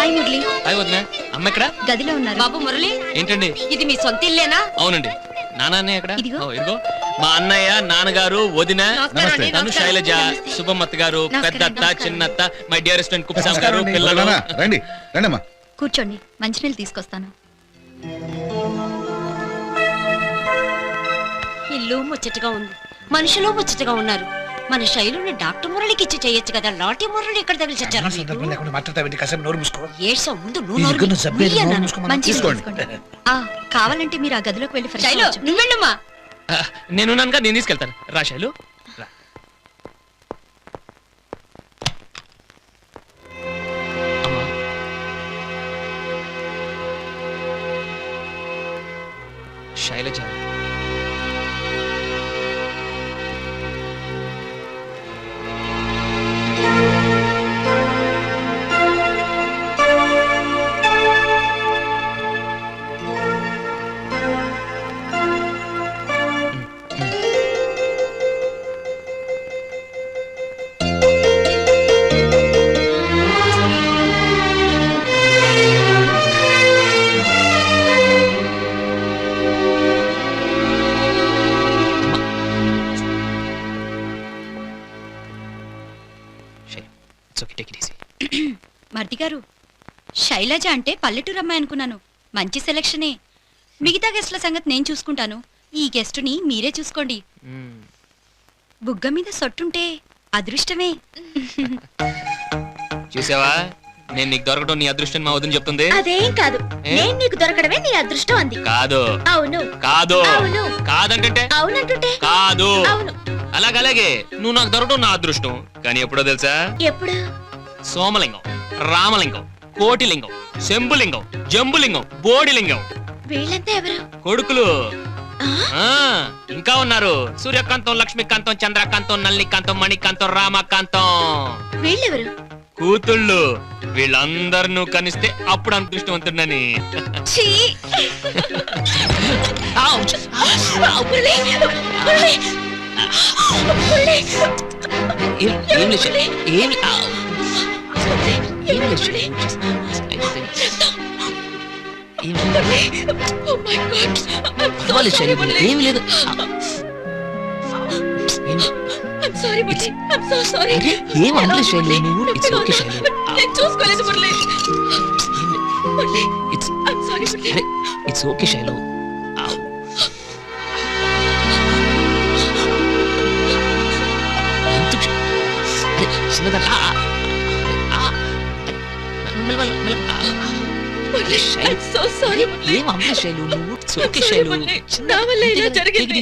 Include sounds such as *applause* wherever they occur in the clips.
Hi Murali. Hi వదినా. అమ్మ ఎక్కడ? గదిలో ఉన్నారు. బాబు మురళి. ఏంటండి? ఇది మీ సొంత ఇల్లేనా? అవునండి. నాన్న ఎక్కడ? ఇదిగో. ఓ, ఇదిగో. మా అన్నయ్య నాన్నగారు వదిన. నమస్కారం అండి, తను నమస్కారం. శైలజ గారు నమస్కారం, పెద్దత్త నమస్కారం. చిన్నత్త మై డియరెస్ట్ ఫ్రెండ్ కుప్సాం గారు నమస్కారం పిల్లలు. రండి. రండమ్మా. కూర్చోండి. మంచినీళ్ళు తీసుకొస్తాను. ఇల్లు ముచ్చటగా ఉంది. మనుషులు ముచ్చటగా ఉన్నారు. మన శైలుని డాక్టర్ మురళికి ఇచ్చి చేయొచ్చు కదా. లాటి మురళి ఇక్కడ తగిలి చచ్చారు ముందు కావాలంటే మీరు ఆ గదిలోకి వెళ్ళి ఫ్రెష్ శైలు. నువ్వెళ్ళమ్మా నేనున్నానుగా నేను తీసుకెళ్తాను. రా Shailu. Shailaja. It's okay take it easy మర్ది గారు శైలజ అంటే పల్లెటూరు అమ్మాయి అనుకున్నాను. మంచి సెలక్షనే మిగతా గెస్ట్ల సంగతి నేను చూసుకుంటాను. ఈ గెస్టుని మీరే చూసుకోండి. బుగ్గ మీద సొట్టుంటే అదృష్టమే. *laughs* చూసావా? నేను నీకు దొరకడం నీ అదృష్టం మా వదిన చెప్తుంది. అదేం కాదు. ఏ? నేను నీకు దొరకడమే నీ అదృష్టం అంది. కాదు. అవును. కాదు. అవును. కాదంటే అవునంటుంటే? కాదు. అవును. అలాగలాగే నువ్వు నాకు దొరకడం నా అదృష్టం. కానీ ఎప్పుడో తెలుసా? ఎప్పుడు? సోమలింగం రామలింగం కోటిలింగం శంభులింగం జంబులింగం బోడిలింగం. వీళ్ళంతా ఎవరు? కొడుకులు. ఆ? ఇంకా ఉన్నారు. సూర్యకాంతం లక్ష్మీకాంతం చంద్రకాంతం నల్లికాంతం మణికాంతం రామకాంతం. వీళ్ళెవరు? కూతుళ్ళు. వీళ్ళందరినూ కనిస్తే అప్పుడు అదృష్టవంతుడని ఛీ! Ouch! మురళి! మురళి! పర్వాలేదు శైలు. మురళి. ఏం లేదు. ఏం- అనలేదు శైలు. నువ్వు it's okay శైలు. చూసుకోలేదు మురళి మురళి It's- మురళి. ఏం అమ్మలే శైలు నువ్వు sorry, శైలు. చిన్న- నా వల్ల ఇలా జరిగింది.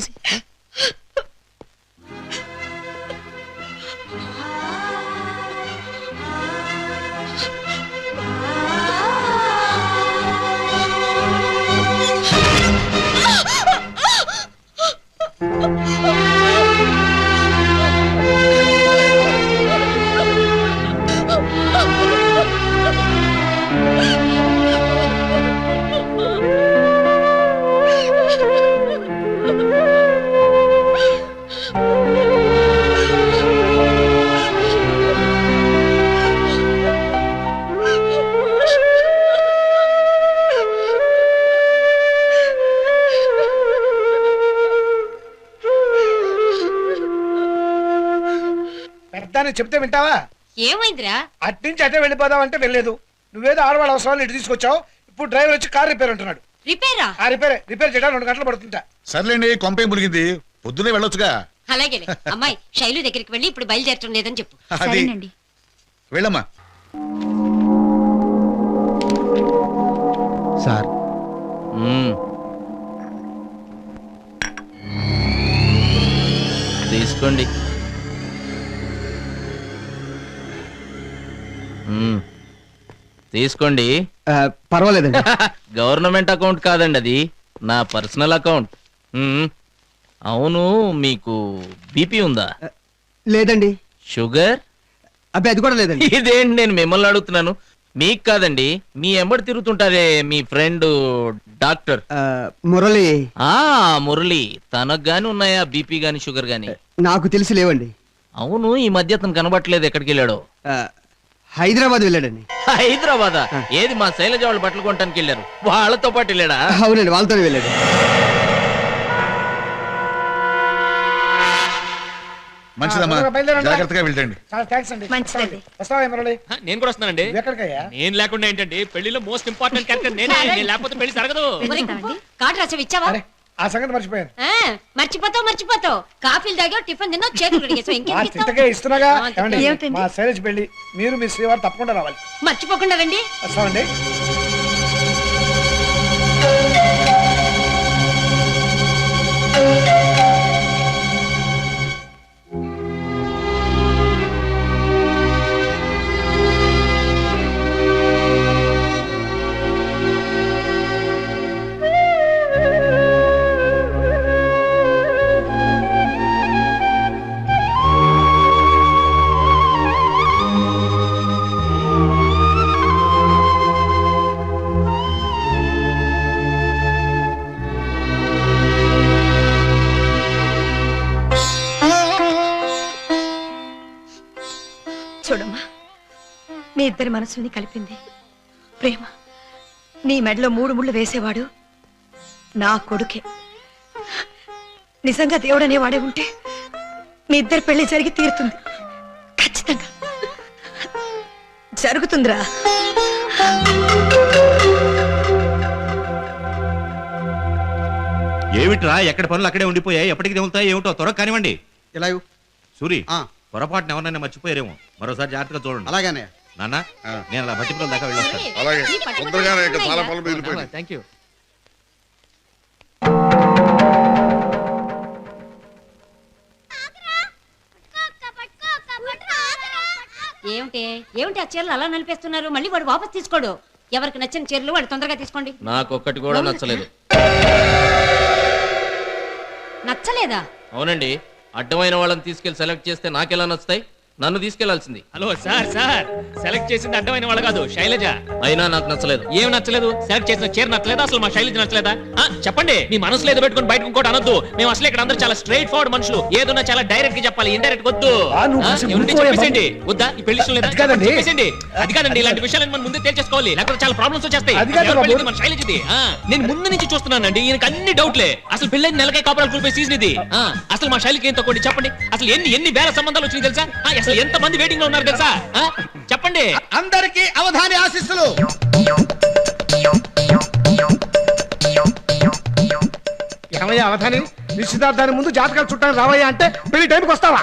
పెద్దాన్ని చెప్తే వింటావా? ఏమైందిరా? అట్నుంచి అటే వెళ్ళిపోదాం అంటే వెళ్ళలేదు. నువ్వేదో ఆడవాళ్ళ అవసరాలు ఇటు తీసుకొచ్చావు ఇప్పుడు డ్రైవర్ వచ్చి కార్ రిపేర్ అంటున్నాడు. రిపేరా? ఆ రిపేర్ రిపేర్ చేయడానికి రెండు గంటలు పడుతుంటా. సర్లేండి కొంపే ములిగింది? పొద్దునే వెళ్ళొచ్చుగా. అలాగేలే. అమ్మాయి శైలు దగ్గరికి వెళ్ళి ఇప్పుడు బయలుదేరటం లేదని చెప్పు. అది సరేనండి. వెళ్ళమ్మా. సార్. తీసుకోండి. మ్మ్. తీసుకోండి. పర్వాలేదండి. *laughs* గవర్నమెంట్ అకౌంట్ కాదండి అది. నా పర్సనల్ అకౌంట్. మ్మ్. అవును మీకు బీపీ ఉందా? లేదండి. షుగర్? అబ్బాయి అది కూడా లేదండి. *laughs* ఇదేంటి నేను మిమ్మల్ని అడుగుతున్నాను. మీకు కాదండి మీ ఎంబడి తిరుగుతుంటారే మీ ఫ్రెండ్ డాక్టర్. ఆ, మురళి. ఆ మురళి. తనకు గాని ఉన్నాయా బీపీ గాని షుగర్ గాని? నాకు తెలిసి లేవండి. అవును ఈ మధ్య అతను కనబట్టలేదు ఎక్కడికి వెళ్ళాడో. ఆ, హైదరాబాద్ వెళ్ళాడండి. హైదరాబాద్? ఏది మా శైలజ వాళ్ళు బట్టలు కొనడానికి వెళ్ళారు? వాళ్ళతో పాటు వెళ్ళాడా? అవునండి వాళ్ళతోనే వెళ్ళాడు. మంచిదమ్మా. జాగ్రత్తగా మంచిదండి. నేను కూడా వస్తున్నానండి. నేను లేకుండా ఏంటండి? పెళ్ళిలో మోస్ట్ ఇంపార్టెంట్ క్యారెక్టర్ నేనే. లేకపోతే పెళ్ళి జరగదు. కార్డు రాసావు ఇచ్చావా? ఆ సంగతి మర్చిపోయాను. ఆ, మర్చిపోతావు మర్చిపోతావు. కాఫీలు తాగావు టిఫిన్ తిన్నావు చేతులు కడిగేసావు ఇంకేం ఇస్తున్నాగా. ఆ, ఏమండి ఏమిటండి? మా శైలజ్ పెళ్ళి మీరు మీ శ్రీవారు తప్పకుండా రావాలి. మర్చిపోకుండా రండి. వస్తామండి. చూడమ్మా. మీ ఇద్దరి మనసుని కలిపింది ప్రేమ. నీ మెడలో మూడు ముళ్ళు వేసేవాడు నా కొడుకే. నిజంగా దేవుడనే వాడే ఉంటే మీ ఇద్దరి పెళ్ళి జరిగి తీరుతుంది. ఖచ్చితంగా. జరుగుతుందిరా. ఏమిట్రా? ఎక్కడ పనులు అక్కడే ఉండిపోయాయి? ఎప్పటికి తెగులుతాయి? ఏమిటో త్వరగా కానివ్వండి. ఇవ్వు. సూరి. ఆ, పొరపాటున ఎవరైనా మర్చిపోయారేమో. మరోసారి జాగ్రత్తగా చూడండి. అలాగనే. నాన్న. నేను అలా భట్టిపురం దాకా వెళ్ళొస్తాను అలాగే. తొందరగానే ఇంకా చాలా? పనులు థ్యాంక్ యూ. ఏమిటి? ఏమిటి ఆ చీరలు అలా నలిపేస్తున్నారు? మళ్ళీ వాడు వాపస్ తీసుకోడు. ఎవరికి నచ్చిన చీరలు వాడు తొందరగా తీసుకోండి. నాకొక్కటి కూడా నచ్చలేదు. నచ్చలేదా? అవునండి. అడ్డమైన వాళ్ళని తీసుకెళ్ళి సెలెక్ట్ చేస్తే నాకెలా నచ్చుతాయి? నన్ను తీసుకెళ్ళాల్సింది హలో సార్ సార్. సెలెక్ట్ చేసింది అడ్డమైన వాళ్ళు కాదు శైలజ. అయినా నాకు నచ్చలేదు. ఏం నచ్చలేదు? సెలెక్ట్ చేసిన చీర నచ్చలేదా? అసలు మా శైలజ నచ్చలేదా? ఆ, చెప్పండి. మీ మనసులో ఏదో పెట్టుకుని బయటకు ఇంకోటి అనొద్దు. మేము అసలు ఇక్కడ అందరూ చాలా స్ట్రైట్ ఫార్వర్డ్ మనుషులు. ఏదన్నా చాలా డైరెక్ట్గా చెప్పాలి ఇండైరెక్ట్ వద్దు. ఆ, నువ్వు ఆ, కొంచెం ఏముంది? ఊరుకోయే చెప్పేసేయండి. వద్దా? ఈ పెళ్ళి ఇష్టం లేదా? అది కాదండి. చెప్పేసేయండి. అది కాదండి ఇలాంటి విషయాలను మనం ముందే తేల్చేసుకోవాలి. లేకపోతే చాలా ప్రాబ్లమ్స్ వచ్చేస్తాయి. అది కాదు ఎవరి బాబు. పెళ్ళిది? మన శైలజది. ఆ, నేను ముందు నుంచి చూస్తున్నానండి. ఈయనకి అన్ని డౌట్లే అసలు పెళ్ళైన నెలకే కాపురాలు కూలిపోయి సీజన్ ఇది. ఆ, అసలు మా శైలికి ఏం తక్కువ చెప్పండి. అసలు ఎన్ని ఎన్ని వేల సంబంధాలు వచ్చినాయి తెలుసా? ఆ, అసలు ఎంత మంది వెయిటింగ్లో ఉన్నారు తెలుసా? ఆ, చెప్పండి. అందరికి అవధాని ఆశీస్సులు. ఏమయ్యా అవధాని? నిశ్చితార్థానికి ముందు జాతకాలు చుట్టాను రావయ్యా అంటే పెళ్ళి టైంకి వస్తావా?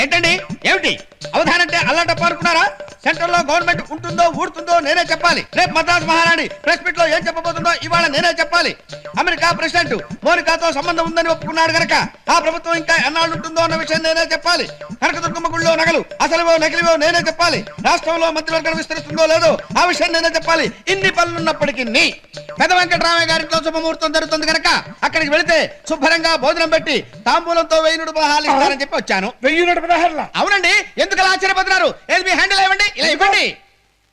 ఏంటండి? ఏమిటి? అవధానం అంటే అల్లాటప్ప అనుకున్నారా సెంట్రల్లో గవర్నమెంట్ ఉంటుందో ఊడుతుందో నేనే చెప్పాలి. రేపు మద్రాసు మహారాణి ప్రెస్ మీట్లో ఏం చెప్పబోతుందో ఇవాళ నేనే చెప్పాలి. అమెరికా ప్రెసిడెంట్ మోనికాతో సంబంధం ఉందని ఒప్పుకున్నాడు గనక ఆ ప్రభుత్వం ఇంకా ఎన్నాళ్ళు ఉంటుందో అన్న విషయం నేనే చెప్పాలి. కనకదుర్గమ్మ గుళ్ళో నగలు అసలువో నకిలివో నేనే చెప్పాలి. రాష్ట్రంలో మంత్రివర్గం విస్తరిస్తుందో లేదో ఆ విషయం నేనే చెప్పాలి. ఇన్ని పనులున్నప్పటికీ పెద్ద వెంకటరామయ్య గారింట్లో శుభముహూర్తం జరుగుతుంది కనుక అక్కడికి వెళితే శుభ్రంగా భోజనం పెట్టి తాంబూలంతో వెయ్యి పదహాలు ఇస్తారని చెప్పి వచ్చాను. వెయ్యి నూట పదహారులా? అవునండి. ఎందుకు అలా ఆశ్చర్యపోతున్నారు? ఏది మీ హ్యాండిల్ ఇవ్వండి. ఇలా ఇవ్వండి.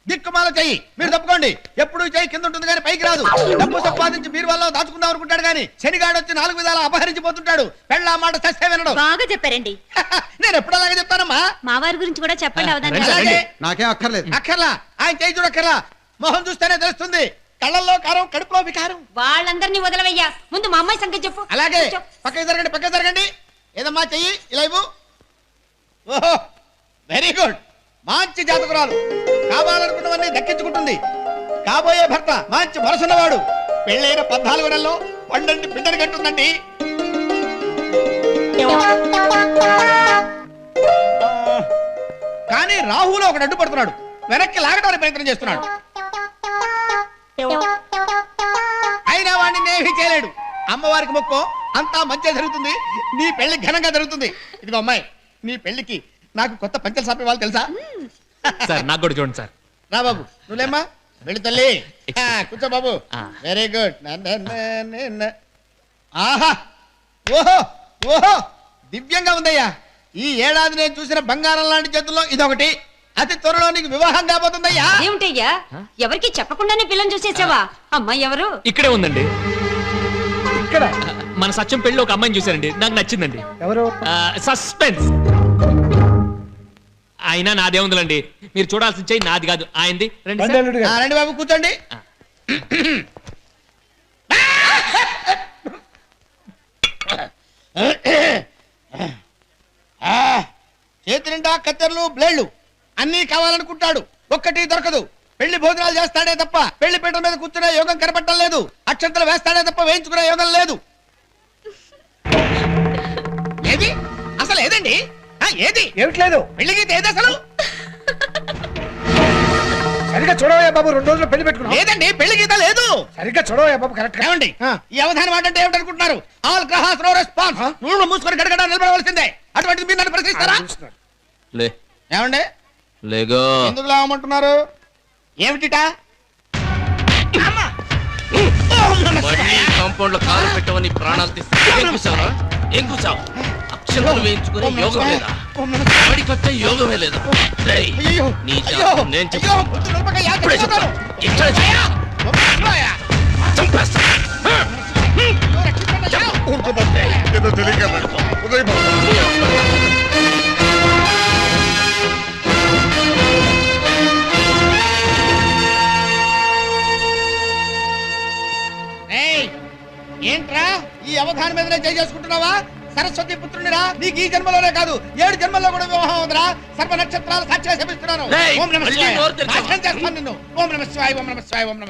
దిక్కుమాల చెయ్యి. మీరు తప్పుకోండి. ఎప్పుడు చెయ్యి కింద ఉంటుంది కానీ పైకి రాదు. డబ్బు సంపాదించి మీరు వల్ల దాచుకుందాం అనుకుంటాడు కానీ శనిగాడు వచ్చి నాలుగు విధాలు అపహరించిపోతుంటాడు. పెళ్ళ మాట సస్తే వినడు. బాగా చెప్పారండి. *laughs* నేను ఎప్పుడు అలాగే చెప్తానమ్మా? మా వారి గురించి కూడా చెప్పండి నాకేం అక్కర్లేదు. అక్కర్లా. ఆయన చేయి చూడక్కర్లా. మొహం చూస్తేనే తెలుస్తుంది. కళ్ళల్లో కారం కడుపులో వికారం. వాళ్ళందరినీ వదలవయ్యా. ముందు మా అమ్మాయి సంగతి చెప్పు. అలాగే. పక్కకి జరగండి పక్కకి జరగండి. ఏదమ్మా చెయ్యి? ఇలా ఇవ్వు. ఓహో వెరీ గుడ్ మంచి జాతకురాలు. కావాలనుకున్నవన్నీ దక్కించుకుంటుంది. కాబోయే భర్త మంచి మనసున్నవాడు. పెళ్ళైన పద్నాలుగు నెలల్లో పండంటి బిడ్డను కట్టుందండి. కానీ రాహులో ఒకడు అడ్డుపడుతున్నాడు. వెనక్కి లాగడానికి ప్రయత్నం చేస్తున్నాడు. అయినా వాడిని నేమి చేయలేడు. అమ్మవారికి మొక్కో అంతా మంచిగా జరుగుతుంది. నీ పెళ్ళి ఘనంగా జరుగుతుంది. ఇదిగో అమ్మాయి నీ పెళ్ళికి నాకు కొత్త పంచలు సాపే వాళ్ళు తెలుసా? సార్ నాకు కూడా చూడండి సార్. రా బాబు నువ్వులేమ్మా వెళ్ళి తల్లి. ఆ, కూర్చో బాబు. వెరీ గుడ్ ఆహా! ఓహో! ఓహో! దివ్యంగా ఉందయ్యా. ఈ ఏడాది నేను చూసిన బంగారం లాంటి చేతుల్లో ఇదొకటి. అతి త్వరలో నీకు వివాహం కాబోతుందయ్యా. ఏమిటయ్యా? ఎవరికి చెప్పకుండానే పిల్లని చూసేసావా? అమ్మాయి ఎవరు? ఇక్కడే ఉందండి. ఇక్కడ? మన సత్యం పెళ్ళి ఒక అమ్మాయిని చూశారండి. నాకు నచ్చిందండి. ఎవరు? సస్పెన్స్. అయినా నాదే ఉందిలండి. మీరు చూడాల్సిన చెయ్యి నాది కాదు ఆయనది. రండి ఆ. రండి బాబు కూర్చోండి. ఆ, చేతి నిండా కత్తెరలు బ్లేడ్లు. అన్నీ కావాలనుకుంటాడు. ఒక్కటి దొరకదు. పెళ్ళి భోజనాలు చేస్తాడే తప్ప పెళ్ళి పీటల మీద కూర్చునే యోగం కనపడటం లేదు. అక్షంతలు వేస్తాడే తప్ప వేయించుకునే యోగం లేదు. ఏది? అసలు ఏదండి? ఆ, ఏది? ఏమిటి లేదు? పెళ్ళికి ఏది అసలు? సరిగ్గా చూడవయ్యా బాబు రెండు రోజులు పెళ్ళి పెట్టుకున్నావు లేదండి పెళ్ళి గీత లేదు. సరిగ్గా చూడవయ్యా బాబు కరెక్ట్ ఏమండి? ఈ అవధానం అంటే ఏమిటనుకుంటున్నారు? ఆల్ గ్రహాస్ నో రెస్పాన్స్ నువ్వు మూసుకొని గడగడ నిలబడవలసిందే. అటువంటిది మీరు నన్ను ప్రశ్నిస్తారా? లే. ఏమండి? లేగో. ఎందుకు లావమంటున్నారు ఏమిటిటా? కాంపౌండ్లో కాలు పెట్టవని ప్రాణాలు తీసి ఏం కూసావు అక్షరాలు వేయించుకునే యోగం లేదా? వాడికొచ్చే యోగమే లేదా? రేయ్, అయ్యో నీ నేను చెప్తాను. ఇప్పుడే ఇక్కడే చంపేస్తా. ఏదో తెలియక ఉదయ్ చేసుకుంటున్నావా సరస్వతి పుత్రునిరా నీకు ఈ జన్మలోనే కాదు ఏడు జన్మల్లో కూడా వివాహం అవుతురా సర్వ నక్షత్రాలు సాక్షిగా శపిస్తున్నాను. ఓం నమ మళ్ళీ శివాయ. నోరు తెరిచావు. నాశనం చేస్తాను నిన్ను. ఓం నమ శివాయ ఓం నమ శివాయ ఓం నమ